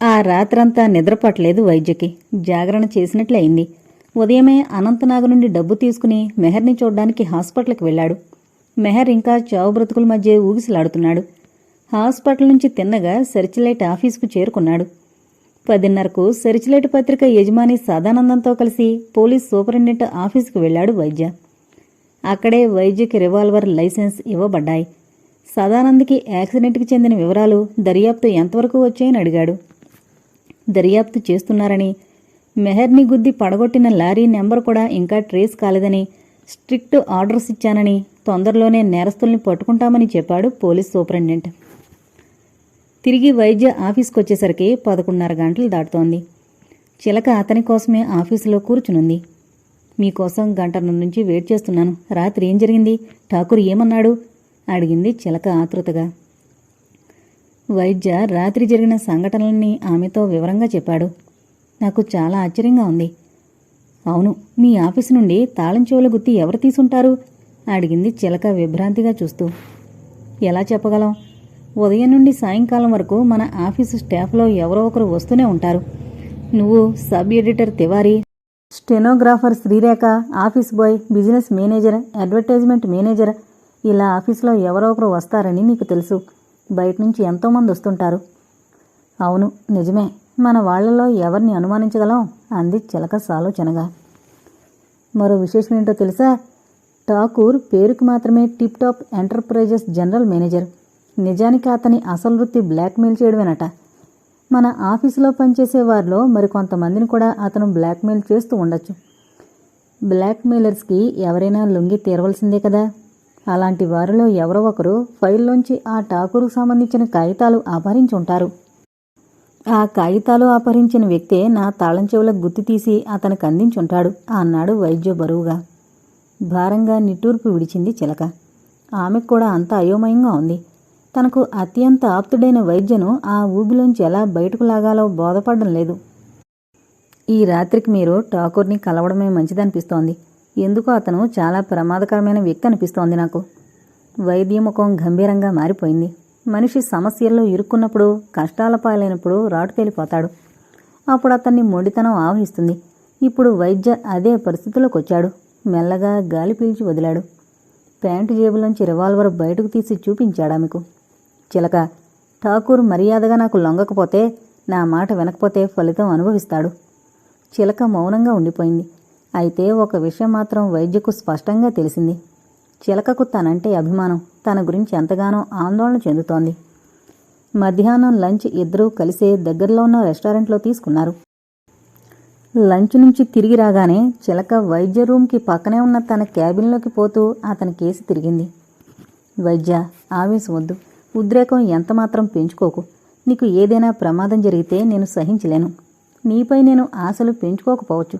ఆ రాత్రంతా నిద్రపట్టలేదు వైద్యకి. జాగరణ చేసినట్లయింది ఉదయమే అనంతనాగ్ నుండి డబ్బు తీసుకుని మెహర్ని చూడ్డానికి హాస్పిటల్కి వెళ్ళాడు. మెహర్ ఇంకా చావు బ్రతుకుల మధ్య ఊగిసలాడుతున్నాడు. హాస్పిటల్ నుంచి తిన్నగా సెర్చిలైట్ ఆఫీసుకు చేరుకున్నాడు. పదిన్నరకు సెర్చిలైట్ పత్రిక యజమాని సదానందంతో కలిసి పోలీస్ సూపరింటెండెంట్ ఆఫీసుకు వెళ్ళాడు వైద్య. అక్కడే వైద్యకి రివాల్వర్ లైసెన్స్ ఇవ్వబడ్డాయి. సదానంద్కి యాక్సిడెంట్కి చెందిన వివరాలు దర్యాప్తు ఎంతవరకు వచ్చాయని అడిగాడు. దర్యాప్తు చేస్తున్నారని మెహర్ని గుద్ది పడగొట్టిన లారీ నెంబర్ కూడా ఇంకా ట్రేస్ కాలేదని స్ట్రిక్ట్ ఆర్డర్స్ ఇచ్చానని తొందరలోనే నేరస్తుల్ని పట్టుకుంటామని చెప్పాడు పోలీస్ సూపరింటెండెంట్. తిరిగి వైద్య ఆఫీస్కి వచ్చేసరికి పదకొండున్నర గంటలు దాటుతోంది. చిలక అతని కోసమే ఆఫీసులో కూర్చునుంది. మీకోసం గంటన్నర నుంచి వెయిట్ చేస్తున్నాను. రాత్రి ఏం జరిగింది? ఠాకూర్ ఏమన్నాడు? అడిగింది చిలక ఆతృతగా వైద్య రాత్రి జరిగిన సంఘటనలన్నీ ఆమెతో వివరంగా చెప్పాడు. నాకు చాలా ఆశ్చర్యంగా ఉంది. అవును మీ ఆఫీసు నుండి తాళం చెవుల గుత్తి ఎవరు తీసుంటారు? అడిగింది చిలక విభ్రాంతిగా చూస్తూ. ఎలా చెప్పగలం? ఉదయం నుండి సాయంకాలం వరకు మన ఆఫీసు స్టాఫ్లో ఎవరో ఒకరు వస్తూనే ఉంటారు. నువ్వు sub editor Tiwari stenographer Srirekha office boy business manager advertisement manager ఇలా ఆఫీస్లో ఎవరో ఒకరు వస్తారని నీకు తెలుసు. బయట నుంచి ఎంతోమంది వస్తుంటారు అవును నిజమే. మన వాళ్ళలో ఎవరిని అనుమానించగలం? అంది చిలక సాలోచనగా. మరో విశేషం ఏంటో తెలుసా? ఠాకూర్ పేరుకు మాత్రమే tip top enterprises general manager. నిజానికి అతని అసలు వృత్తి బ్లాక్మెయిల్ చేయడమేనట. మన ఆఫీసులో పనిచేసే వారిలో మరికొంతమందిని కూడా అతను బ్లాక్మెయిల్ చేస్తూ ఉండొచ్చు. బ్లాక్మెయిలర్స్కి ఎవరైనా లొంగి తీరవలసిందే కదా? అలాంటి వారిలో ఎవరో ఒకరు ఫైల్లోంచి ఆ ఠాకూర్కు సంబంధించిన కాగితాలు అపహరించి ఉంటారు ఆ కాగితాలు అపహరించిన వ్యక్తే నా తాళం చెవుల గుత్తి తీసి అతనికి అందించుంటాడు అన్నాడు వైద్య బరువుగా. భారంగా నిట్టూర్పు విడిచింది చిలక. ఆమెకు కూడా అంత అయోమయంగా ఉంది. తనకు అత్యంత ఆప్తుడైన వైద్యను ఆ ఊబిలోంచి ఎలా బయటకు లాగాలో బోధపడడం లేదు. ఈ రాత్రికి మీరు ఠాకూర్ని కలవడమే మంచిదనిపిస్తోంది. ఎందుకో అతను చాలా ప్రమాదకరమైన వ్యక్తి అనిపిస్తోంది నాకు. వైద్య ముఖం గంభీరంగా మారిపోయింది. మనిషి సమస్యల్లో ఇరుక్కున్నప్పుడు కష్టాల పాలైనప్పుడు రాటు తేలిపోతాడు. అప్పుడు అతన్ని మొండితనం ఆవహిస్తుంది. ఇప్పుడు వైద్య అదే పరిస్థితిలోకి వచ్చాడు. మెల్లగా గాలి పీల్చి వదిలాడు. ప్యాంటు జేబులోంచి రివాల్వర్ బయటకు తీసి చూపించాడామెకు చిలక ఠాకూర్ మర్యాదగా నాకు లొంగకపోతే నా మాట వినకపోతే ఫలితం అనుభవిస్తాడు. చిలక మౌనంగా ఉండిపోయింది. అయితే ఒక విషయం మాత్రం వైద్యకు స్పష్టంగా తెలిసింది. చిలకకు తనంటే అభిమానం తన గురించి ఎంతగానో ఆందోళన చెందుతోంది. మధ్యాహ్నం లంచ్ ఇద్దరూ కలిసే దగ్గరలో ఉన్న రెస్టారెంట్లో తీసుకున్నారు. లంచ్ నుంచి తిరిగి రాగానే చిలక వైద్య రూమ్కి పక్కనే ఉన్న తన క్యాబిన్లోకి పోతూ అతని కేసి తిరిగింది. వైద్య ఆవేశం వద్దు. ఉద్రేకం ఎంతమాత్రం పెంచుకోకు. నీకు ఏదైనా ప్రమాదం జరిగితే నేను సహించలేను. నీపై నేను ఆశలు పెంచుకోకపోవచ్చు.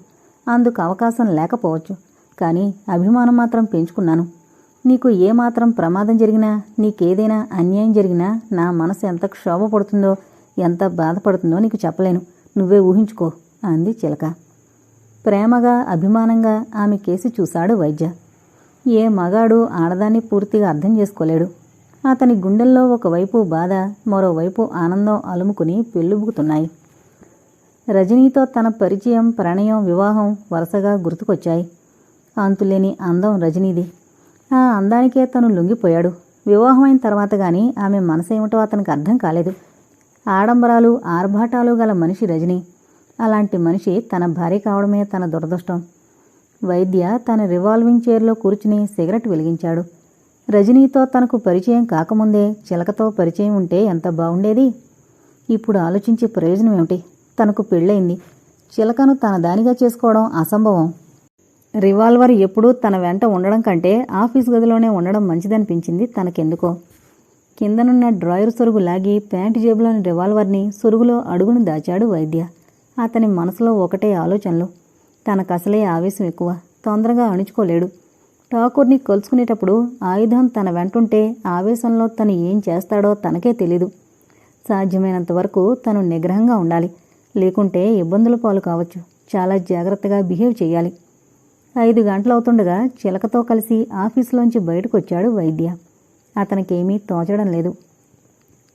అందుకు అవకాశం లేకపోవచ్చు. కానీ అభిమానం మాత్రం పెంచుకున్నాను. నీకు ఏమాత్రం ప్రమాదం జరిగినా నీకేదైనా అన్యాయం జరిగినా నా మనసు ఎంత క్షోభపడుతుందో ఎంత బాధపడుతుందో నీకు చెప్పలేను. నువ్వే ఊహించుకో అంది చిలక. ప్రేమగా అభిమానంగా ఆమె కేసి చూశాడు వైద్య. ఏ మగాడు ఆడదాన్ని పూర్తిగా అర్థం చేసుకోలేడు. అతని గుండెల్లో ఒకవైపు బాధ మరోవైపు ఆనందం అలుముకుని పెళ్ళుబుకుతున్నాయి. రజనీతో తన పరిచయం ప్రణయం వివాహం వరుసగా గుర్తుకొచ్చాయి. అంతులేని అందం రజనీది. ఆ అందానికే తను లొంగిపోయాడు. వివాహమైన తర్వాత కానీ ఆమె మనసేమిటో అతనికి అర్థం కాలేదు. ఆడంబరాలు ఆర్భాటాలు గల మనిషి రజని. అలాంటి మనిషి తన భార్య కావడమే తన దురదృష్టం. వైద్య తన రివాల్వింగ్ చైర్లో కూర్చుని సిగరెట్ వెలిగించాడు. రజనీతో తనకు పరిచయం కాకముందే చిలకతో పరిచయం ఉంటే ఎంత బాగుండేది ఇప్పుడు ఆలోచించే ప్రయోజనం ఏమిటి తనకు పెళ్ళయింది. చిలకను తన దానిగా చేసుకోవడం అసంభవం. రివాల్వర్ ఎప్పుడూ తన వెంట ఉండడం కంటే ఆఫీస్ గదిలోనే ఉండడం మంచిదనిపించింది తనకెందుకో. కిందనున్న డ్రాయర్ సొరుగు లాగి ప్యాంటు జేబులోని రివాల్వర్ని సొరుగులో అడుగును దాచాడు వైద్య. అతని మనసులో ఒకటే ఆలోచనలు. తనకసలే ఆవేశం ఎక్కువ. తొందరగా అణుచుకోలేడు. ఠాకూర్ని కొలుచుకునేటప్పుడు ఆయుధం తన వెంటుంటే ఆవేశంలో తను ఏం చేస్తాడో తనకే తెలీదు. సాధ్యమైనంత వరకు తను నిగ్రహంగా ఉండాలి. లేకుంటే ఇబ్బందుల పాలు కావచ్చు. చాలా జాగ్రత్తగా బిహేవ్ చేయాలి. ఐదు గంటలవుతుండగా చిలకతో కలిసి ఆఫీసులోంచి బయటకు వచ్చాడు వైద్య. అతనికేమీ తోచడం లేదు.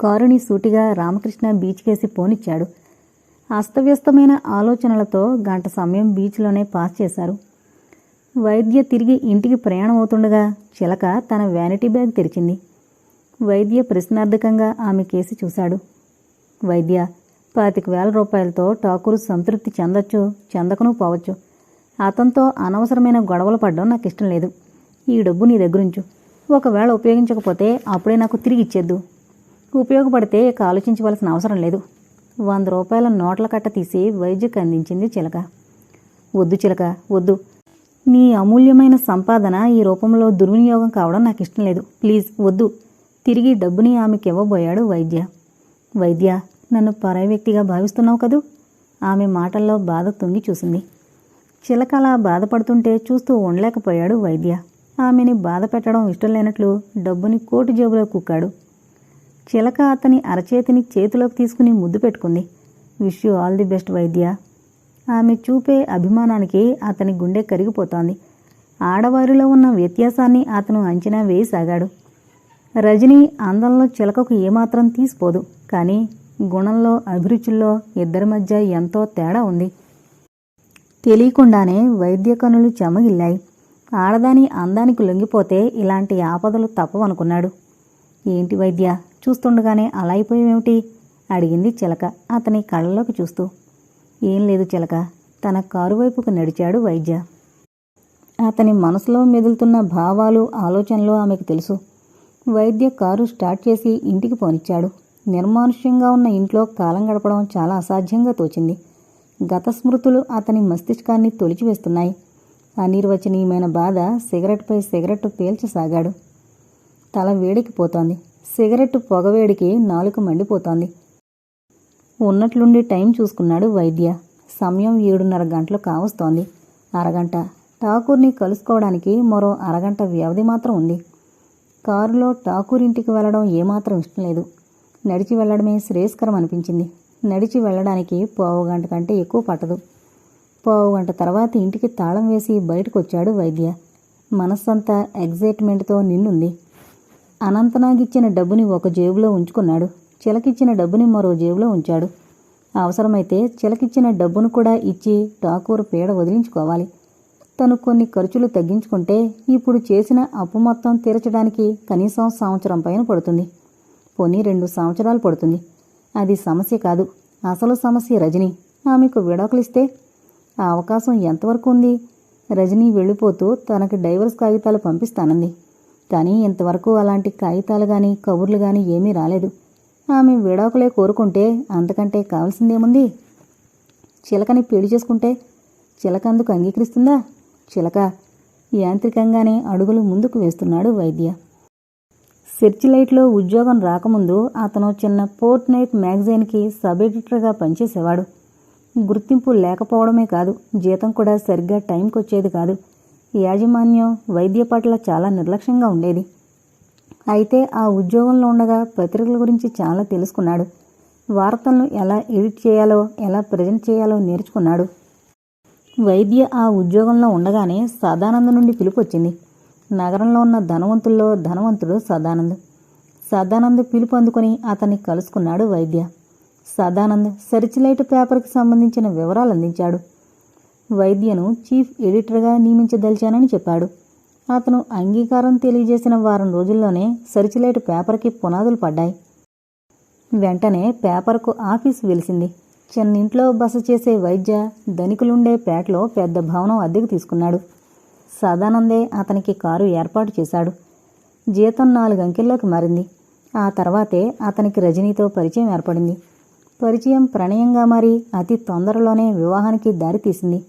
కారుని సూటిగా రామకృష్ణ బీచ్కేసి పోనిచ్చాడు. అస్తవ్యస్తమైన ఆలోచనలతో గంట సమయం బీచ్లోనే పాస్ చేశారు. వైద్య తిరిగి ఇంటికి ప్రయాణం అవుతుండగా చిలక తన వ్యానిటీ బ్యాగ్ తెరిచింది. వైద్య ప్రశ్నార్థకంగా ఆమె కేసి చూశాడు. వైద్య పాతిక వేల రూపాయలతో ఠాకూర్ సంతృప్తి చెందొచ్చు చెందకను పోవచ్చు. అతనితో అనవసరమైన గొడవలు పడడం నాకు ఇష్టం లేదు. ఈ డబ్బు నీ దగ్గరుంచు. ఒకవేళ ఉపయోగించకపోతే అప్పుడే నాకు తిరిగి ఇచ్చేద్దు. ఉపయోగపడితే ఇక ఆలోచించవలసిన అవసరం లేదు. వంద రూపాయల నోట్ల కట్ట తీసి వైద్యకు అందించింది చిలక. వద్దు చిలక వద్దు. నీ అమూల్యమైన సంపాదన ఈ రూపంలో దుర్వినియోగం కావడం నాకు ఇష్టం లేదు. ప్లీజ్ వద్దు. తిరిగి డబ్బుని ఆమెకి ఇవ్వబోయాడు వైద్య. వైద్య నన్ను పరాయి వ్యక్తిగా భావిస్తున్నావు కదూ? ఆమె మాటల్లో బాధ తొంగి చూసింది. చిలక అలా బాధపడుతుంటే చూస్తూ ఉండలేకపోయాడు వైద్య. ఆమెని బాధ పెట్టడం ఇష్టం లేనట్లు డబ్బుని కోటు జేబులో కుక్కాడు. చిలక అతని అరచేతిని చేతిలోకి తీసుకుని ముద్దు పెట్టుకుంది. Wish you all the best Vaidya. ఆమె చూపే అభిమానానికి అతని గుండె కరిగిపోతోంది. ఆడవారిలో ఉన్న వ్యత్యాసాన్ని అతను అంచనా వేయసాగాడు. రజని అందంలో చిలకకు ఏమాత్రం తీసిపోదు. కానీ గుణంలో అభిరుచుల్లో ఇద్దరి మధ్య ఎంతో తేడా ఉంది. తెలియకుండానే వైద్య కనులు చెమగిల్లాయి. ఆడదాని అందానికి లొంగిపోతే ఇలాంటి ఆపదలు తప్పవనుకున్నాడు. ఏంటి వైద్య చూస్తుండగానే అలా అయిపోయేమిటి అడిగింది చిలక అతని కళ్ళలోకి చూస్తూ. ఏం లేదు చిలక తన కారు వైపుకు నడిచాడు వైద్య. అతని మనసులో మెదులుతున్న భావాలు ఆలోచనలు ఆమెకు తెలుసు. వైద్య కారు స్టార్ట్ చేసి ఇంటికి పోనిచ్చాడు. నిర్మానుష్యంగా ఉన్న ఇంట్లో కాలం గడపడం చాలా అసాధ్యంగా తోచింది. గత స్మృతులు అతని మస్తిష్కాన్ని తొలిచివేస్తున్నాయి. అనిర్వచనీయమైన బాధ సిగరెట్పై సిగరెట్టు పీల్చసాగాడు. తల వేడికి పోతోంది సిగరెట్టు పొగవేడికి నాలుక మండిపోతోంది. ఉన్నట్లుండి టైం చూసుకున్నాడు వైద్య. సమయం ఏడున్నర గంటలు కావస్తోంది. అరగంట. ఠాకూర్ని కలుసుకోవడానికి మరో అరగంట వ్యవధి మాత్రం ఉంది. కారులో ఠాకూర్ ఇంటికి వెళ్ళడం ఏమాత్రం ఇష్టం లేదు. నడిచి వెళ్ళడమే శ్రేయస్కరం అనిపించింది. నడిచి వెళ్ళడానికి పావు గంట కంటే ఎక్కువ పట్టదు. పావు గంట తర్వాత ఇంటికి తాళం వేసి బయటకు వచ్చాడు వైద్య. మనస్సంతా ఎగ్జైట్మెంట్తో నిండుంది. అనంతనాగిచ్చిన డబ్బుని ఒక జేబులో ఉంచుకున్నాడు. చిలకిచ్చిన డబ్బుని మరో జేబులో ఉంచాడు. అవసరమైతే చిలకిచ్చిన డబ్బును కూడా ఇచ్చి ఠాకూర్ పీడ వదిలించుకోవాలి. తను కొన్ని ఖర్చులు తగ్గించుకుంటే ఇప్పుడు చేసిన అప్పు మొత్తం తీర్చడానికి కనీసం సంవత్సరం పైన పడుతుంది. పోనీ రెండు సంవత్సరాలు పడుతుంది. అది సమస్య కాదు. అసలు సమస్య రజని. ఆమెకు విడాకులిస్తే ఆ అవకాశం ఎంతవరకు ఉంది? రజనీ వెళ్ళిపోతూ తనకి డైవర్స్ కాగితాలు పంపిస్తానంది. కానీ ఇంతవరకు అలాంటి కాగితాలు గాని కబుర్లు గాని ఏమీ రాలేదు. ఆమె విడాకులే కోరుకుంటే అంతకంటే కావాల్సిందేముంది? చిలకని పెళ్ళి చేసుకుంటే చిలక అందుకు అంగీకరిస్తుందా? చిలక యాంత్రికంగానే అడుగులు ముందుకు వేస్తున్నాడు వైద్య. సెర్చ్ లైట్లో ఉద్యోగం రాకముందు అతను చిన్న పోర్ట్ నైట్ మ్యాగజైన్కి సబ్ ఎడిటర్గా పనిచేసేవాడు. గుర్తింపు లేకపోవడమే కాదు జీతం కూడా సరిగ్గా టైంకి వచ్చేది కాదు. యాజమాన్యం వైద్య పట్ల చాలా నిర్లక్ష్యంగా ఉండేది. అయితే ఆ ఉద్యోగంలో ఉండగా పత్రికల గురించి చాలా తెలుసుకున్నాడు. వార్తలను ఎలా ఎడిట్ చేయాలో ఎలా ప్రజెంట్ చేయాలో నేర్చుకున్నాడు. వైద్య ఆ ఉద్యోగంలో ఉండగానే సదానంద నుండి పిలుపు వచ్చింది. నగరంలో ఉన్న ధనవంతుల్లో ధనవంతుడు సదానంద్. సదానంద్ పిలుపు అందుకుని అతన్ని కలుసుకున్నాడు వైద్య. సదానంద్ సర్చిలైట్ పేపర్కి సంబంధించిన వివరాలు అందించాడు. వైద్యను చీఫ్ ఎడిటర్గా నియమించదలిచానని చెప్పాడు. అతను అంగీకారం తెలియజేసిన వారం రోజుల్లోనే సర్చిలైట్ పేపర్కి పునాదులు పడ్డాయి. వెంటనే పేపర్కు ఆఫీస్ వెలిసింది. చిన్నింట్లో బస చేసే వైద్య ధనికులుండే పేటలో పెద్ద భవనం అద్దెకు తీసుకున్నాడు. సదానందే అతనికి కారు ఏర్పాటు చేశాడు. జీతం నాలుగు అంకెల్లోకి మారింది. ఆ తర్వాతే అతనికి రజనీతో పరిచయం ఏర్పడింది. పరిచయం ప్రణయంగా మారి అతి తొందరలోనే వివాహానికి దారితీసింది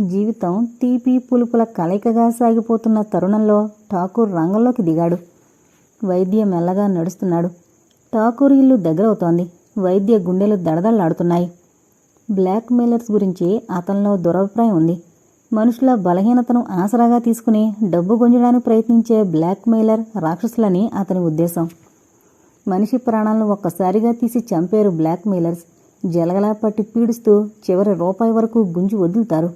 జీవితం తీపి పులుపుల కలయికగా సాగిపోతున్న తరుణంలో ఠాకూర్ రంగంలోకి దిగాడు. వైద్య మెల్లగా నడుస్తున్నాడు. ఠాకూర్ ఇల్లు దగ్గరవుతోంది. వైద్య గుండెలు దడదళ్ళాడుతున్నాయి బ్లాక్ మెయిలర్స్ గురించి అతనిలో దురభిప్రాయం ఉంది. మనుషుల బలహీనతను ఆసరాగా తీసుకుని డబ్బు గుంజడానికి ప్రయత్నించే బ్లాక్ మెయిలర్ రాక్షసులని అతని ఉద్దేశం. మనిషి ప్రాణాలను ఒక్కసారిగా తీసి చంపేరు బ్లాక్ మెయిలర్స్ జలగలా పట్టి పీడిస్తూ చివరి రూపాయి వరకు గుంజి వదులుతారు.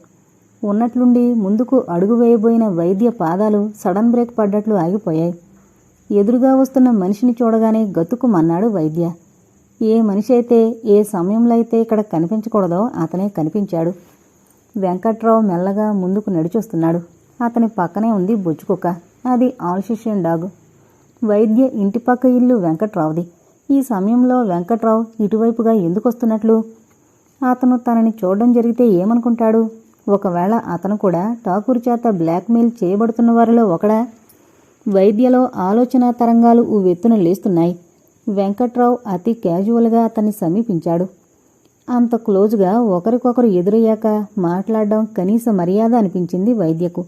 ఉన్నట్లుండి ముందుకు అడుగు వేయబోయిన వైద్య పాదాలు సడన్ బ్రేక్ పడ్డట్లు ఆగిపోయాయి. ఎదురుగా వస్తున్న మనిషిని చూడగానే గతుకుమన్నాడు వైద్య. ఏ మనిషి అయితే ఏ సమయంలో అయితే ఇక్కడ కనిపించకూడదో అతనే కనిపించాడు. వెంకట్రావు మెల్లగా ముందుకు నడిచొస్తున్నాడు. అతని పక్కనే ఉంది బొచ్చుకుక్క. అది ఆల్షిషియన్ డాగ్. వైద్య ఇంటి పక్క ఇల్లు వెంకట్రావుది. ఈ సమయంలో వెంకట్రావు ఇటువైపుగా ఎందుకు వస్తున్నట్లు అతను తనని చూడడం జరిగితే ఏమనుకుంటాడు? ఒకవేళ అతను కూడా ఠాకూర్ చేత బ్లాక్మెయిల్ చేయబడుతున్న వారిలో ఒకడా? వైద్యలో ఆలోచన తరంగాలు ఉవ్వెత్తున లేస్తున్నాయి. వెంకట్రావు అతి క్యాజువల్గా అతన్ని సమీపించాడు. అంత క్లోజ్గా ఒకరికొకరు ఎదురయ్యాక మాట్లాడడం కనీస మర్యాద అనిపించింది వైద్యకు.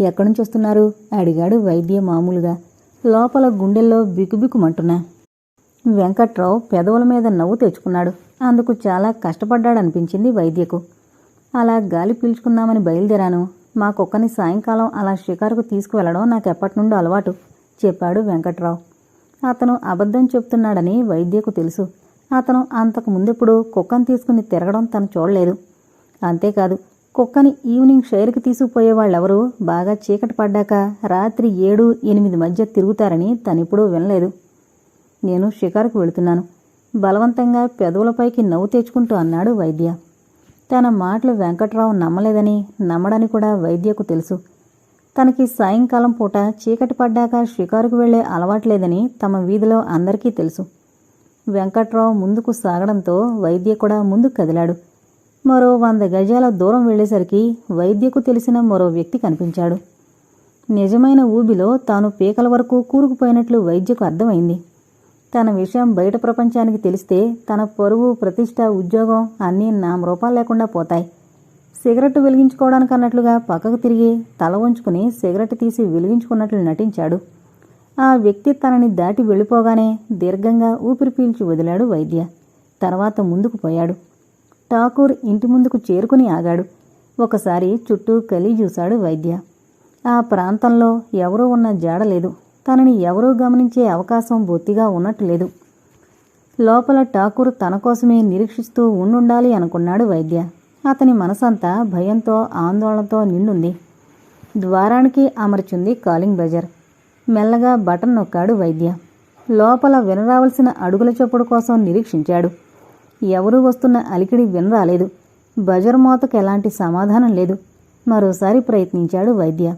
ఎక్కడి నుంచి వస్తున్నారు అడిగాడు వైద్య మామూలుగా. లోపల గుండెల్లో బికుబికుమంటున్నా. వెంకట్రావు పెదవుల మీద నవ్వు తెచ్చుకున్నాడు. అందుకు చాలా కష్టపడ్డాడనిపించింది వైద్యకు. అలా గాలి పీల్చుకుందామని బయలుదేరాను. మా కుక్కని సాయంకాలం అలా షికారుకు తీసుకువెళ్ళడం నాకు ఎప్పటి నుండో అలవాటు చెప్పాడు వెంకట్రావు. అతను అబద్ధం చెప్తున్నాడని వైద్యకు తెలుసు. అతను అంతకు ముందెప్పుడు కుక్కను తీసుకుని తిరగడం తను చూడలేదు. అంతేకాదు కుక్కని ఈవినింగ్ షైర్కి తీసుకుపోయే వాళ్ళెవరూ బాగా చీకటి పడ్డాక రాత్రి ఏడు ఎనిమిది మధ్య తిరుగుతారని తనిప్పుడూ వినలేదు. నేను షికారుకు వెళుతున్నాను. బలవంతంగా పెదవులపైకి నవ్వు తెచ్చుకుంటూ అన్నాడు వైద్య. తన మాటలు వెంకట్రావు నమ్మలేదని నమ్మడని కూడా వైద్యకు తెలుసు. తనకి సాయంకాలం పూట చీకటి పడ్డాక షికారుకు వెళ్ళే అలవాట్లేదని తమ వీధిలో అందరికీ తెలుసు. వెంకట్రావు ముందుకు సాగడంతో వైద్య కూడా ముందుకు కదిలాడు. మరో వంద గజాల దూరం వెళ్ళేసరికి వైద్యకు తెలిసిన మరో వ్యక్తి కనిపించాడు. నిజమైన ఊబిలో తాను పీకల వరకు కూరుకుపోయినట్లు వైద్యకు అర్థమైంది. తన విషయం బయట ప్రపంచానికి తెలిస్తే తన పరువు ప్రతిష్ట ఉద్యోగం అన్నీ నామరూపాలు లేకుండా పోతాయి. సిగరెట్ వెలిగించుకోవడానికి అన్నట్లుగా పక్కకు తిరిగి తల వంచుకుని సిగరెట్ తీసి వెలిగించుకున్నట్లు నటించాడు. ఆ వ్యక్తి తనని దాటి వెళ్ళిపోగానే దీర్ఘంగా ఊపిరి పీల్చి వదిలాడు వైద్య. తర్వాత ముందుకు పోయాడు. ఠాకూర్ ఇంటి ముందుకు చేరుకుని ఆగాడు. ఒకసారి చుట్టూ కలి చూశాడు వైద్య. ఆ ప్రాంతంలో ఎవరూ ఉన్న జాడలేదు తనని ఎవరూ గమనించే అవకాశం బొత్తిగా ఉన్నట్టు లేదు లోపల ఠాకూర్ తన కోసమే నిరీక్షిస్తూ ఉండుండాలి అనుకున్నాడు వైద్య. అతని మనసంతా భయంతో ఆందోళనతో నిండుంది. ద్వారానికి అమర్చుంది కాలింగ్ బజర్ మెల్లగా బటన్ నొక్కాడు వైద్య. లోపల వినరావలసిన అడుగుల చప్పుడు కోసం నిరీక్షించాడు. ఎవరూ వస్తున్న అలికిడి వినరాలేదు. బజర్మోతకు ఎలాంటి సమాధానం లేదు. మరోసారి ప్రయత్నించాడు వైద్య.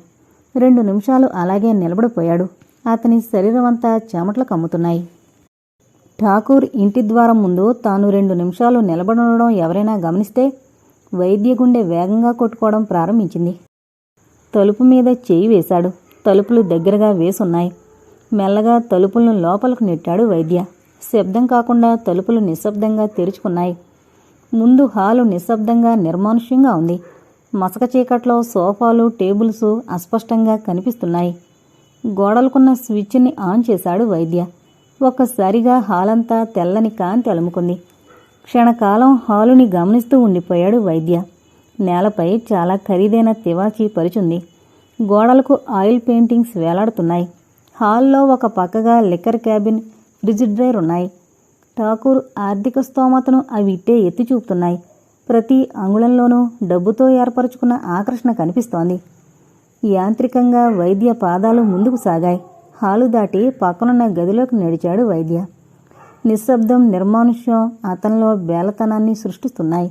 రెండు నిమిషాలు అలాగే నిలబడిపోయాడు. అతని శరీరమంతా చెమటలు కమ్ముతున్నాయి. ఠాకూర్ ఇంటి ద్వారం ముందు తాను రెండు నిమిషాలు నిలబడడం ఎవరైనా గమనిస్తే వైద్య గుండె వేగంగా కొట్టుకోవడం ప్రారంభించింది. తలుపు మీద చేయి వేశాడు. తలుపులు దగ్గరగా వేసున్నాయి. మెల్లగా తలుపులను లోపలకు నెట్టాడు వైద్య. శబ్దం కాకుండా తలుపులు నిశ్శబ్దంగా తెరుచుకున్నాయి. ముందు హాలు నిశ్శబ్దంగా నిర్మానుష్యంగా ఉంది. మసక చీకట్లో సోఫాలు టేబుల్స్ అస్పష్టంగా కనిపిస్తున్నాయి. గోడలకున్న స్విచ్ని ఆన్ చేశాడు వైద్య. ఒక్కసారిగా హాలంతా తెల్లని కాంతి అలుముకుంది. క్షణకాలం హాలుని గమనిస్తూ ఉండిపోయాడు వైద్య. నేలపై చాలా ఖరీదైన తివాచీ పరుచుంది. గోడలకు ఆయిల్ పెయింటింగ్స్ వేలాడుతున్నాయి. హాల్లో ఒక పక్కగా లిక్కర్ క్యాబిన్ ఫ్రిడ్జ్ డ్రైర్ ఉన్నాయి. ఠాకూర్ ఆర్థిక స్తోమతను అవి ఇట్టే ఎత్తి చూపుతున్నాయి. ప్రతి అంగుళంలోనూ డబ్బుతో ఏర్పరచుకున్న ఆకర్షణ కనిపిస్తోంది. యాంత్రికంగా వైద్య పాదాలు ముందుకు సాగాయి. హాలు దాటి పక్కనున్న గదిలోకి నడిచాడు వైద్య. నిశ్శబ్దం నిర్మానుష్యం అతనిలో బేలతనాన్ని సృష్టిస్తున్నాయి.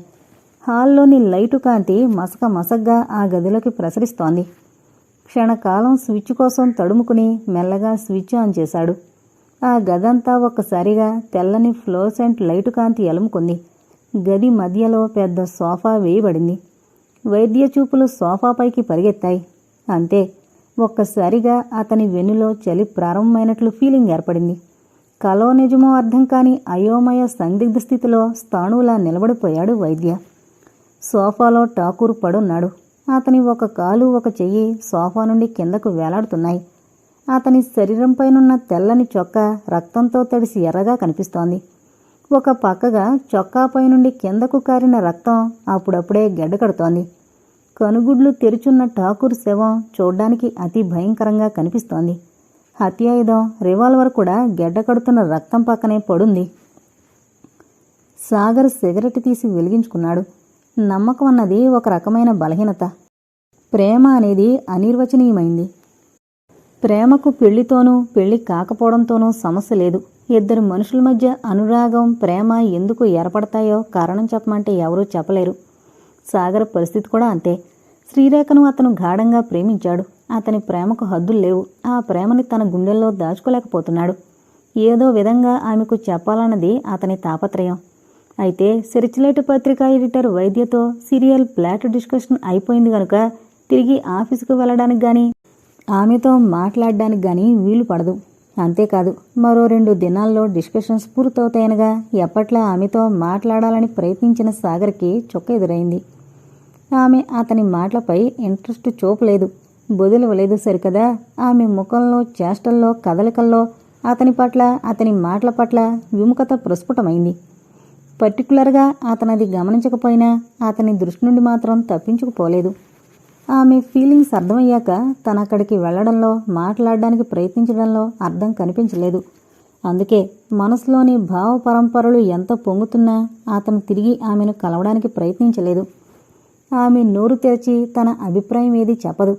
హాల్లోని లైటు కాంతి మసక మసగ్గా ఆ గదిలోకి ప్రసరిస్తోంది. క్షణకాలం స్విచ్ కోసం తడుముకుని మెల్లగా స్విచ్ ఆన్ చేశాడు. ఆ గదంతా ఒక్కసారిగా తెల్లని ఫ్లోసెంట్ లైటు కాంతి ఎలుముకుంది. గది మధ్యలో పెద్ద సోఫా వేయబడింది. వైద్య చూపులు సోఫాపైకి పరిగెత్తాయి. అంతే ఒక్కసారిగా అతని వెన్నులో చలి ప్రారంభమైనట్లు ఫీలింగ్ ఏర్పడింది. కలో నిజమో అర్థం కాని అయోమయ సందిగ్ధ స్థితిలో స్థాణువులా నిలబడిపోయాడు వైద్య. సోఫాలో ఠాకూర్ పడున్నాడు. అతని ఒక కాలు ఒక చెయ్యి సోఫా నుండి కిందకు వేలాడుతున్నాయి. అతని శరీరంపైనున్న తెల్లని చొక్కా రక్తంతో తడిసి ఎర్రగా కనిపిస్తోంది. ఒక పక్కగా చొక్కాపై నుండి కిందకు కారిన రక్తం అప్పుడప్పుడే గడ్డకడుతోంది కనుగుడ్లు తెరుచున్న ఠాకూర్ శవం చూడ్డానికి అతి భయంకరంగా కనిపిస్తోంది. హత్యాయుధం రివాల్వర్ కూడా గెడ్డకడుతున్న రక్తం పక్కనే పడుంది. సాగర్ సిగరెట్ తీసి వెలిగించుకున్నాడు. నమ్మకం అన్నది ఒక రకమైన బలహీనత. ప్రేమ అనేది అనిర్వచనీయమైంది. ప్రేమకు పెళ్ళితోనూ పెళ్ళి కాకపోవడంతోనూ సమస్య లేదు. ఇద్దరు మనుషుల మధ్య అనురాగం ప్రేమ ఎందుకు ఏర్పడతాయో కారణం చెప్పమంటే ఎవరూ చెప్పలేరు. సాగర్ పరిస్థితి కూడా అంతే. శ్రీరేఖను అతను గాఢంగా ప్రేమించాడు. అతని ప్రేమకు హద్దులు లేవు. ఆ ప్రేమని తన గుండెల్లో దాచుకోలేకపోతున్నాడు. ఏదో విధంగా ఆమెకు చెప్పాలన్నది అతని తాపత్రయం. అయితే సెర్చ్లైట్ పత్రిక ఎడిటర్ వైద్యతో సీరియల్ ప్లాట్ డిస్కషన్ అయిపోయింది గనుక తిరిగి ఆఫీసుకు వెళ్ళడానికి కానీ ఆమెతో మాట్లాడడానికి కానీ వీలు పడదు. అంతేకాదు మరో రెండు దినాల్లో డిస్కషన్స్ పూర్తవుతాయనగా ఎప్పట్లా ఆమెతో మాట్లాడాలని ప్రయత్నించిన సాగర్కి చొక్క ఎదురైంది. ఆమె అతని మాటలపై ఇంట్రెస్ట్ చూపలేదు. బొదిలవలేదు సరికదా ఆమె ముఖంలో చేష్టల్లో కదలికల్లో అతని పట్ల అతని మాటల పట్ల విముఖత ప్రస్ఫుటమైంది. పర్టికులర్గా అతనది గమనించకపోయినా అతని దృష్టి నుండి మాత్రం తప్పించుకుపోలేదు. ఆమె ఫీలింగ్స్ అర్థమయ్యాక తన అక్కడికి వెళ్ళడంలో మాట్లాడడానికి ప్రయత్నించడంలో అర్థం కనిపించలేదు. అందుకే మనసులోని భావ పరంపరలు ఎంత పొంగుతున్నా అతను తిరిగి ఆమెను కలవడానికి ప్రయత్నించలేదు. ఆమె నోరు తెరిచి తన అభిప్రాయం ఏది చెప్పదు.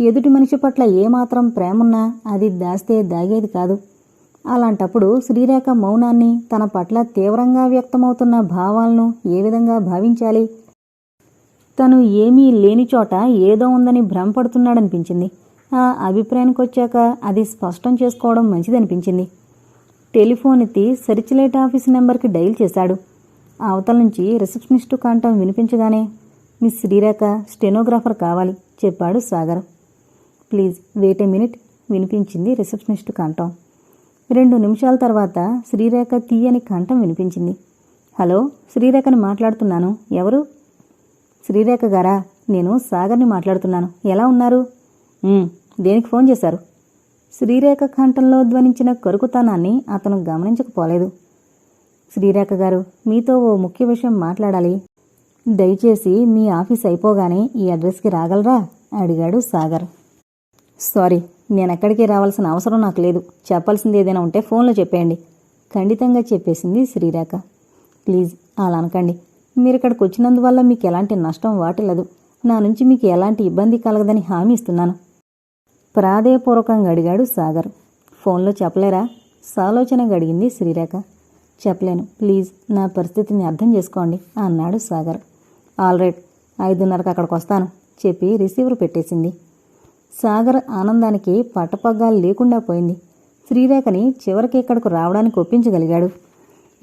ఎదుటి మనిషి పట్ల ఏమాత్రం ప్రేమున్నా అది దాస్తే దాగేది కాదు. అలాంటప్పుడు శ్రీరేఖ మౌనాన్ని తన పట్ల తీవ్రంగా వ్యక్తమవుతున్న భావాలను ఏ విధంగా భావించాలి? తను ఏమీ లేని చోట ఏదో ఉందని భ్రమపడుతున్నాడనిపించింది. ఆ అభిప్రాయానికి వచ్చాక అది స్పష్టం చేసుకోవడం మంచిదనిపించింది. టెలిఫోన్ ఎత్తి సెర్చ్ లైట్ ఆఫీస్ నెంబర్కి డైల్ చేశాడు. అవతల నుంచి రిసెప్షనిస్టు కాంటం వినిపించగానే మిస్ శ్రీరేఖ స్టెనోగ్రాఫర్ కావాలి చెప్పాడు Sagar. Please wait a minute వినిపించింది రిసెప్షనిస్టు కాంటం రెండు నిమిషాల తర్వాత శ్రీరేఖ తీయని కంఠం వినిపించింది. హలో శ్రీరేఖని మాట్లాడుతున్నాను. ఎవరు? శ్రీరేఖ గారా నేను సాగర్ని మాట్లాడుతున్నాను. ఎలా ఉన్నారు? దేనికి ఫోన్ చేశారు? శ్రీరేఖ కంఠంలో ధ్వనించిన కరుకుతనాన్ని అతను గమనించకపోలేదు. శ్రీరేఖ గారు మీతో ఓ ముఖ్య విషయం మాట్లాడాలి. దయచేసి మీ ఆఫీస్ అయిపోగానే ఈ అడ్రస్కి రాగలరా? అడిగాడు సాగర్. సారీ నేనెక్కడికి రావాల్సిన అవసరం నాకు లేదు. చెప్పాల్సింది ఏదైనా ఉంటే ఫోన్లో చెప్పేయండి. ఖండితంగా చెప్పేసింది శ్రీరేఖ. ప్లీజ్ అలా అనకండి. మీరు ఇక్కడికి వచ్చినందువల్ల మీకు ఎలాంటి నష్టం వాటిల్లదు నా నుంచి మీకు ఎలాంటి ఇబ్బంది కలగదని హామీ ఇస్తున్నాను. ప్రాధేయపూర్వకంగా అడిగాడు సాగర్. ఫోన్లో చెప్పలేరా? సాలోచనగా అడిగింది శ్రీరేఖ. చెప్పలేను. ప్లీజ్ నా పరిస్థితిని అర్థం చేసుకోండి అన్నాడు సాగర్. ఆల్ ఐదున్నరకు అక్కడికి వస్తాను చెప్పి రిసీవర్ పెట్టేసింది. సాగర్ ఆనందానికి పట్టపగ్గాలు లేకుండా పోయింది. శ్రీరేఖని చివరికి ఇక్కడకు రావడానికి ఒప్పించగలిగాడు.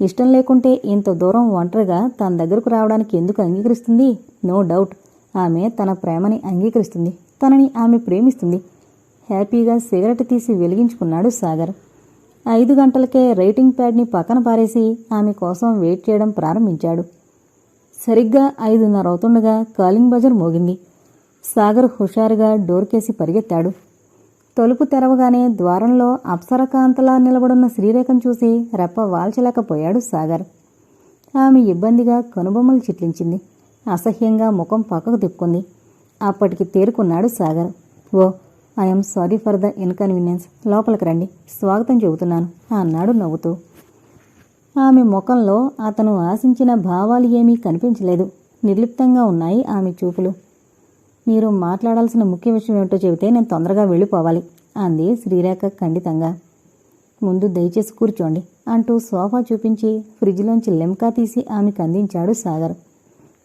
ఇష్టం లేకుంటే ఇంత దూరం ఒంటరిగా తన దగ్గరకు రావడానికి ఎందుకు అంగీకరిస్తుంది? No doubt. ఆమె తన ప్రేమని అంగీకరిస్తుంది. తనని ఆమె ప్రేమిస్తుంది. హ్యాపీగా సిగరెట్ తీసి వెలిగించుకున్నాడు సాగర్. ఐదు గంటలకే రైటింగ్ ప్యాడ్ని పక్కన పారేసి ఆమె కోసం వెయిట్ చేయడం ప్రారంభించాడు. సరిగ్గా ఐదున్నర అవుతుండగా కాలింగ్ బజర్ మోగింది. సాగర్ హుషారుగా డోర్కేసి పరిగెత్తాడు. తలుపు తెరవగానే ద్వారంలో అప్సరకాంతలా నిలబడున్న శ్రీరేఖను చూసి రెప్ప వాల్చలేకపోయాడు సాగర్. ఆమె ఇబ్బందిగా కనుబొమ్మలు చిట్లించింది. అసహ్యంగా ముఖం పక్కకు తిప్పుకుంది. అప్పటికి తేరుకున్నాడు Sagar. Oh I'm sorry for the inconvenience. లోపలికి రండి. స్వాగతం చెబుతున్నాను అన్నాడు నవ్వుతూ. ఆమె ముఖంలో అతను ఆశించిన భావాలు ఏమీ కనిపించలేదు. నిర్లిప్తంగా ఉన్నాయి ఆమె చూపులు. మీరు మాట్లాడాల్సిన ముఖ్య విషయం ఏమిటో చెబితే నేను తొందరగా వెళ్ళిపోవాలి అంది శ్రీరేఖ ఖండితంగా. ముందు దయచేసి కూర్చోండి అంటూ సోఫా చూపించి ఫ్రిడ్జ్లోంచి లెమ్కా తీసి ఆమెకు అందించాడు సాగర్.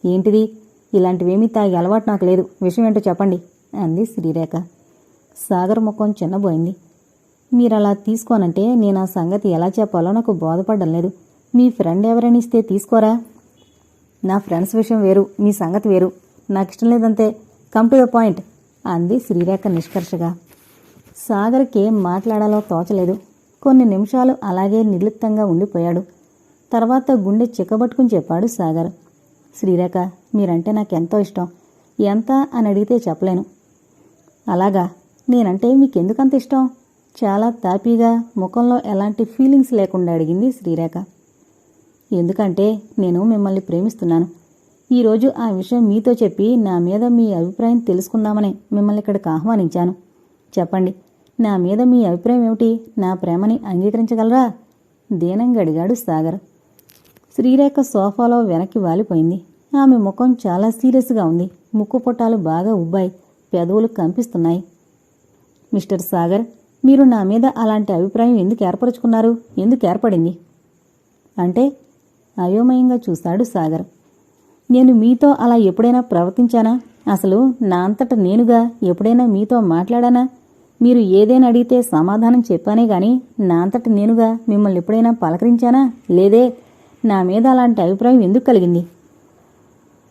ఏంటిది? ఇలాంటివేమీ తాగి అలవాటు నాకు లేదు. విషయం ఏంటో చెప్పండి అంది శ్రీరేఖ. సాగర్ ముఖం చిన్నబోయింది. అలా తీసుకోనంటే నేను ఆ సంగతి ఎలా చెప్పాలో నాకు బోధపడడం లేదు. మీ ఫ్రెండ్ ఎవరైనా ఇస్తే తీసుకోరా? నా ఫ్రెండ్స్ విషయం వేరు మీ సంగతి వేరు. నాకు ఇష్టం లేదంతే కమ్ టు ద పాయింట్ అంది శ్రీరేఖ నిష్కర్షగా. సాగర్కి ఏం మాట్లాడాలో తోచలేదు. కొన్ని నిమిషాలు అలాగే నిర్లిప్తంగా ఉండిపోయాడు. తర్వాత గుండె చిక్కబట్టుకుని చెప్పాడు సాగర్. శ్రీరేఖ మీరంటే నాకెంతో ఇష్టం. ఎంత అని అడిగితే చెప్పలేను. అలాగా నేనంటే మీకెందుకంత ఇష్టం? చాలా తాపీగా ముఖంలో ఎలాంటి ఫీలింగ్స్ లేకుండా అడిగింది శ్రీరేఖ. ఎందుకంటే నేను మిమ్మల్ని ప్రేమిస్తున్నాను. ఈరోజు ఆ విషయం మీతో చెప్పి నా మీద మీ అభిప్రాయం తెలుసుకుందామని మిమ్మల్ని ఇక్కడికి ఆహ్వానించాను. చెప్పండి నా మీద మీ అభిప్రాయం ఏమిటి? నా ప్రేమని అంగీకరించగలరా? దీనంగా అడిగాడు సాగర్. శ్రీరేఖ సోఫాలో వెనక్కి వాలిపోయింది. ఆమె ముఖం చాలా సీరియస్గా ఉంది. ముక్కు పొట్టాలు బాగా ఉబ్బాయి. పెదవులు కంపిస్తున్నాయి. మిస్టర్ సాగర్ మీరు నా మీద అలాంటి అభిప్రాయం ఎందుకు ఏర్పరచుకున్నారు? ఎందుకు ఏర్పడింది? అంటే అయోమయంగా చూశాడు సాగర్. నేను మీతో అలా ఎప్పుడైనా ప్రవర్తించానా? అసలు నా అంతట నేనుగా ఎప్పుడైనా మీతో మాట్లాడానా? మీరు ఏదైనా అడిగితే సమాధానం చెప్పానే గాని నా అంతట నేనుగా మిమ్మల్ని ఎప్పుడైనా పలకరించానా? లేదే నా మీద అలాంటి అభిప్రాయం ఎందుకు కలిగింది?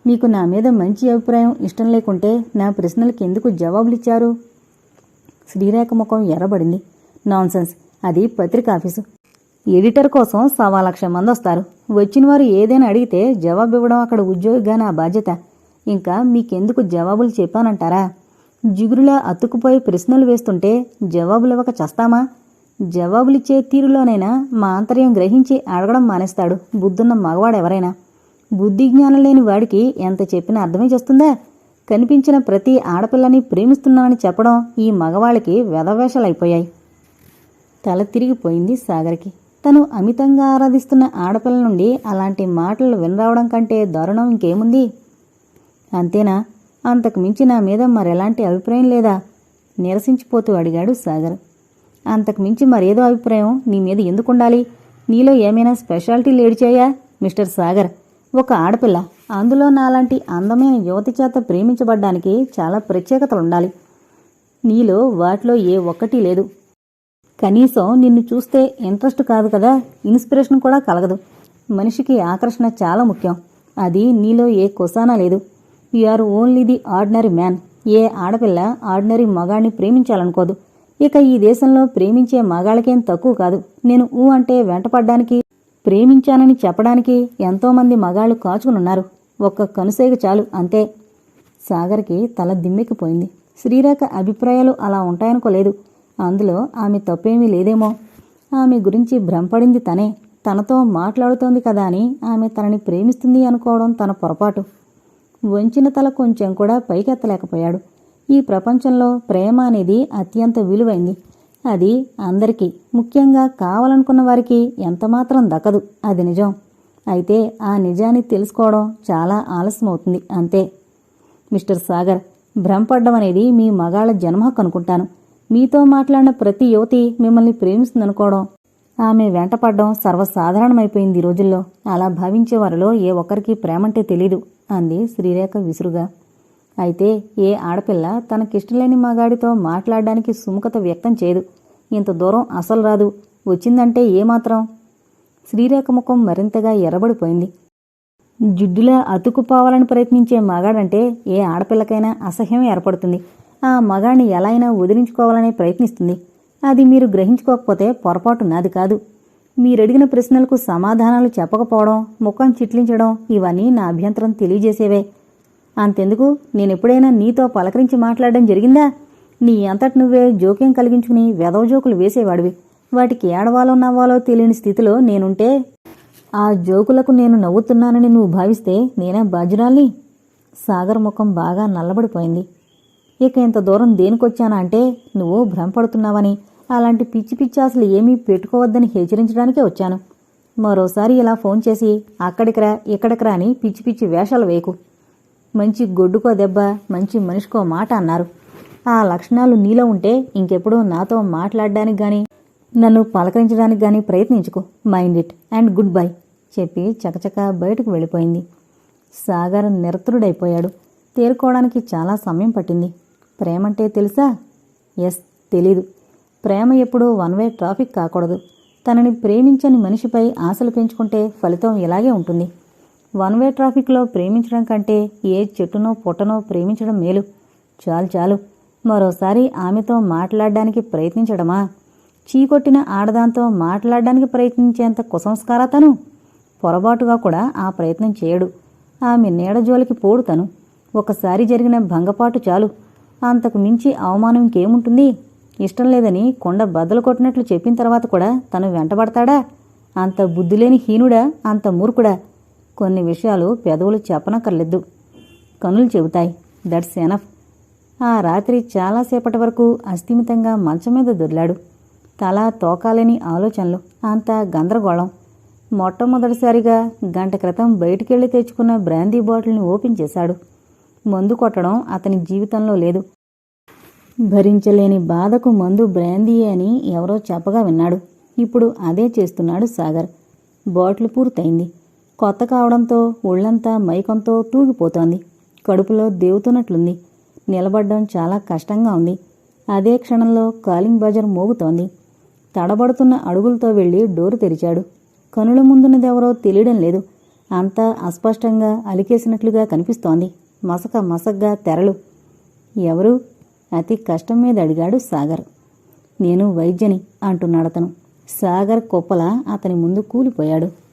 మీకు నా మీద మంచి అభిప్రాయం ఇష్టం లేకుంటే నా ప్రశ్నలకు ఎందుకు జవాబులిచ్చారు? శ్రీరేఖ ముఖం ఎర్రబడింది. నాన్సెన్స్. అది పత్రిక ఆఫీసు. ఎడిటర్ కోసం సవా లక్ష మంది వస్తారు. వచ్చిన వారు ఏదైనా అడిగితే జవాబు ఇవ్వడం అక్కడ ఉద్యోగిగా నా బాధ్యత. ఇంకా మీకెందుకు జవాబులు చెప్పానంటారా? జిగురులా అతుక్కుపోయి ప్రశ్నలు వేస్తుంటే జవాబులు ఇవ్వక చస్తామా? జవాబులిచ్చే తీరులోనైనా మా ఆంతర్యం గ్రహించి అడగడం మానేస్తాడు బుద్ధున్న మగవాడెవరైనా. బుద్ధి జ్ఞానం లేని వాడికి ఎంత చెప్పినా అర్థమే చేస్తుందా? కనిపించిన ప్రతి ఆడపిల్లని ప్రేమిస్తున్నానని చెప్పడం ఈ మగవాళ్ళకి వెధవేషాలైపోయాయి తల తిరిగిపోయింది సాగర్కి. తను అమితంగా ఆరాధిస్తున్న ఆడపిల్ల నుండి అలాంటి మాటలు వినరావడం కంటే దారుణం ఇంకేముంది? అంతేనా? అంతకు మించి నా మీద మరెలాంటి అభిప్రాయం లేదా? నిరసించిపోతూ అడిగాడు సాగర్. అంతకు మించి మరేదో అభిప్రాయం? నీ మీద ఎందుకుండాలి? నీలో ఏమైనా స్పెషాలిటీ లేడిచాయా మిస్టర్ సాగర్ ఒక ఆడపిల్ల. అందులో నాలాంటి అందమైన యువతి చేత ప్రేమించబడ్డానికి చాలా ప్రత్యేకతలుండాలి. నీలో వాటిలో ఏ ఒక్కటి లేదు. కనీసం నిన్ను చూస్తే ఇంట్రెస్ట్ కాదు కదా. ఇన్స్పిరేషన్ కూడా కలగదు. మనిషికి ఆకర్షణ చాలా ముఖ్యం. అది నీలో ఏ కొసానా లేదు. You are only the ordinary man. ఏ ఆడపిల్ల ఆర్డినరీ మగాడిని ప్రేమించాలనుకోదు. ఇక ఈ దేశంలో ప్రేమించే మగాళ్ళకేం తక్కువ కాదు. నేను ఊ అంటే వెంటపడ్డానికి ప్రేమించానని చెప్పడానికి ఎంతోమంది మగాళ్ళు కాచుకునున్నారు. ఒక్క కనుసేగ చాలు అంతే. సాగర్కి తల దిమ్మెక్కిపోయింది. శ్రీరేఖ అభిప్రాయాలు అలా ఉంటాయనుకోలేదు. అందులో ఆమె తప్పేమీ లేదేమో. ఆమె గురించి భ్రమపడింది తనే. తనతో మాట్లాడుతోంది కదా అని ఆమె తనని ప్రేమిస్తుంది అనుకోవడం తన పొరపాటు. వంచిన తల కొంచెం కూడా పైకెత్తలేకపోయాడు. ఈ ప్రపంచంలో ప్రేమ అనేది అత్యంత విలువైంది. అది అందరికీ ముఖ్యంగా కావాలనుకున్న వారికి ఎంతమాత్రం దక్కదు. అది నిజం. అయితే ఆ నిజాన్ని తెలుసుకోవడం చాలా ఆలస్యమవుతుంది అంతే. మిస్టర్ సాగర్ భ్రమపడ్డం అనేది మీ మగాళ్ళ జన్మ హక్కు అనుకుంటాను. మీతో మాట్లాడిన ప్రతి యువతి మిమ్మల్ని ప్రేమిస్తుందనుకోవడం ఆమె వెంటపడ్డం సర్వసాధారణమైపోయింది ఈ రోజుల్లో. అలా భావించే వారిలో ఏ ఒక్కరికి ప్రేమంటే తెలీదు అంది శ్రీరేఖ విసురుగా. అయితే ఏ ఆడపిల్ల తనకిష్టలేని మగాడితో మాట్లాడడానికి సుముఖత వ్యక్తం చేయదు. ఇంత దూరం అసలు రాదు. వచ్చిందంటే ఏమాత్రం? శ్రీరేఖ ముఖం మరింతగా ఎర్రబడిపోయింది. జిడ్డులా అతుకుపోవాలని ప్రయత్నించే మగాడంటే ఏ ఆడపిల్లకైనా అసహ్యం ఏర్పడుతుంది. ఆ మగాణ్ణి ఎలా అయినా వదిలించుకోవాలనే ప్రయత్నిస్తుంది. అది మీరు గ్రహించుకోకపోతే పొరపాటు నాది కాదు. మీరడిగిన ప్రశ్నలకు సమాధానాలు చెప్పకపోవడం ముఖం చిట్లించడం ఇవన్నీ నా అభ్యంతరం తెలియజేసేవే. అంతెందుకు? నేనెప్పుడైనా నీతో పలకరించి మాట్లాడడం జరిగిందా? నీ అంతటి నువ్వే జోక్యం కలిగించుకుని వెదవ జోకులు వేసేవాడివి. వాటికి ఏడవాలో నవ్వాలో తెలియని స్థితిలో నేనుంటే ఆ జోకులకు నేను నవ్వుతున్నానని నువ్వు భావిస్తే నేనే బాధ్యురాల్ని? సాగర్ ముఖం బాగా నల్లబడిపోయింది. ఇక ఇంత దూరం దేనికొచ్చానా అంటే నువ్వు భ్రమపడుతున్నావని. అలాంటి పిచ్చి పిచ్చి అసలు ఏమీ పెట్టుకోవద్దని హెచ్చరించడానికే వచ్చాను. మరోసారి ఇలా ఫోన్ చేసి అక్కడికి రా ఇక్కడికి రా అని పిచ్చి పిచ్చి వేషాలు వేయకు. మంచి గొడ్డుకో దెబ్బ మంచి మనిషికో మాట అన్నారు. ఆ లక్షణాలు నీలో ఉంటే ఇంకెప్పుడు నాతో మాట్లాడడానికి గాని నన్ను పలకరించడానికి గాని ప్రయత్నించుకో. Mind it and good bye చెప్పి చకచక బయటకు వెళ్ళిపోయింది. సాగర్ నిరతుడైపోయాడు తేరుకోవడానికి చాలా సమయం పట్టింది. ప్రేమంటే తెలుసా? ఎస్ తెలీదు. ప్రేమ ఎప్పుడూ వన్ వే ట్రాఫిక్ కాకూడదు. తనని ప్రేమించని మనిషిపై ఆశలు పెంచుకుంటే ఫలితం ఇలాగే ఉంటుంది. వన్ వే ట్రాఫిక్లో ప్రేమించడం కంటే ఏ చెట్టునో పుట్టనో ప్రేమించడం మేలు. చాలు చాలు. మరోసారి ఆమెతో మాట్లాడడానికి ప్రయత్నించడమా? చీకొట్టిన ఆడదాంతో మాట్లాడడానికి ప్రయత్నించేంత కుసంస్కార తను? పొరపాటుగా కూడా ఆ ప్రయత్నం చేయడు. ఆమె నీడ జోలికి పోడు తను. ఒకసారి జరిగిన భంగపాటు చాలు. అంతకు మించి అవమానం ఇంకేముంటుంది? ఇష్టం లేదని కొండ బద్దలు కొట్టినట్లు చెప్పిన తర్వాత కూడా తను వెంటబడతాడా? అంత బుద్ధిలేని హీనుడా? అంత మూర్ఖుడా? కొన్ని విషయాలు పెదవులు చెప్పనక్కర్లేదు. కనులు చెబుతాయి. That's enough. ఆ రాత్రి చాలాసేపటి వరకు అస్థిమితంగా మంచం మీద దొర్లాడు. తల తోకాలేని ఆలోచనలు. అంత గందరగోళం. మొట్టమొదటిసారిగా గంట క్రితం బయటికెళ్ళి తెచ్చుకున్న బ్రాందీ బాటిల్ని ఓపెన్ చేశాడు. మందు కొట్టడం అతని జీవితంలో లేదు. భరించలేని బాధకు మందు బ్రాందీయే అని ఎవరో చెప్పగా విన్నాడు. ఇప్పుడు అదే చేస్తున్నాడు సాగర్. బాటిల్ పూర్తయింది. కొత్త కావడంతో ఒళ్ళంతా మైకంతో తూగిపోతోంది. కడుపులో దేవుతున్నట్లుంది. నిలబడ్డం చాలా కష్టంగా ఉంది. అదే క్షణంలో కాలింగ్ బజర్ మోగుతోంది. తడబడుతున్న అడుగులతో వెళ్ళి డోరు తెరిచాడు. కనుల ముందున్నదెవరో తెలియడం లేదు. అంతా అస్పష్టంగా అలికేసినట్లుగా కనిపిస్తోంది. మసక మసగ్గా తెరలు. ఎవరు? అతి కష్టం మీద అడిగాడు సాగర్. నేను వైద్యని అంటున్నాడతను. సాగర్ కుప్పల అతని ముందు కూలిపోయాడు.